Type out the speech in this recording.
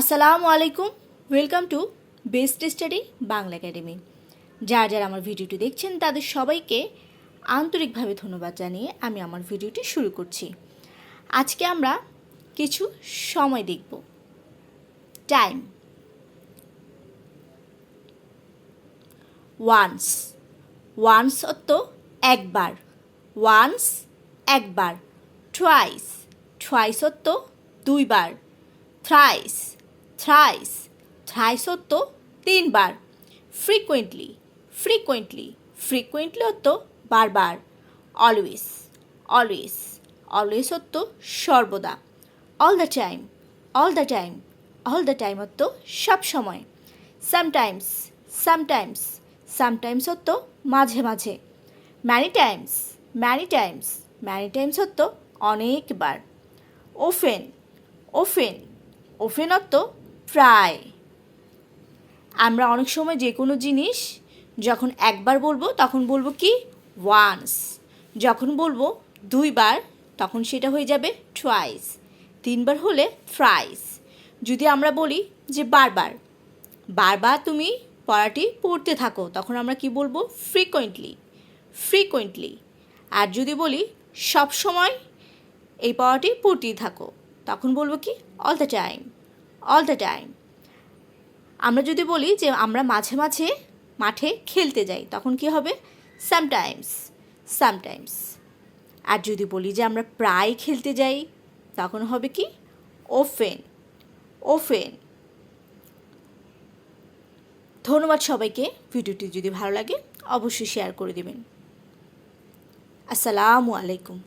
আসসালামু আলাইকুম। Welcome to best study Bangla academy যারা যারা আমার ভিডিওটি দেখছেন, তাদের সবাইকে আন্তরিকভাবে ধন্যবাদ জানিয়ে আমি আমার ভিডিওটি শুরু করছি। আজকে আমরা কিছু সময় দেখব। টাইম ওয়ান্স ওয়ান্স অর্থ একবার। ওয়ান্স একবার। ট্রাইস ট্রাইস অর্থ দুইবার। থ্রাইস থ্রাইস থ্রাইস অর্থ তিনবার ফ্রিকুয়েন্টলি ফ্রিকুয়েন্টলি ফ্রিকুয়েন্টলি অর্থ বারবার অলওয়েজ অলওয়েজ অলওয়েজ অর্থ সর্বদা all the time all the time all the time অর্থ সব সময় সামটাইমস সামটাইমস সামটাইমস অর্থ মাঝে মাঝে many times many times many times অর্থ অনেকবার ওফেন ওফেন ওফেন প্রায়। আমরা অনেক সময় যে কোনো জিনিস যখন একবার বলব, তখন বলব কি? ওয়ান্স যখন বলব দুইবার, তখন সেটা হয়ে যাবে ট্রাইস তিনবার হলে থ্রাইস যদি আমরা বলি যে বারবার বারবার তুমি পড়াটি পড়তে থাকো, তখন আমরা কি বলব? ফ্রিকোয়েন্টলি ফ্রিকোয়েন্টলি আর যদি বলি সব সময় এই পড়াটি পড়তেই থাকো, তখন বলব কি? All the time all the time আমরা যদি বলি যে আমরা মাঝে মাঝে মাঠে খেলতে যাই, তখন কি হবে? সামটাইমস সামটাইমস আর যদি বলি যে আমরা প্রায় খেলতে যাই, তখন হবে কি? ওফেন ওফেন ধন্যবাদ সবাইকে। ভিডিওটি যদি ভালো লাগে, অবশ্যই শেয়ার করে দেবেন। আসসালামু আলাইকুম।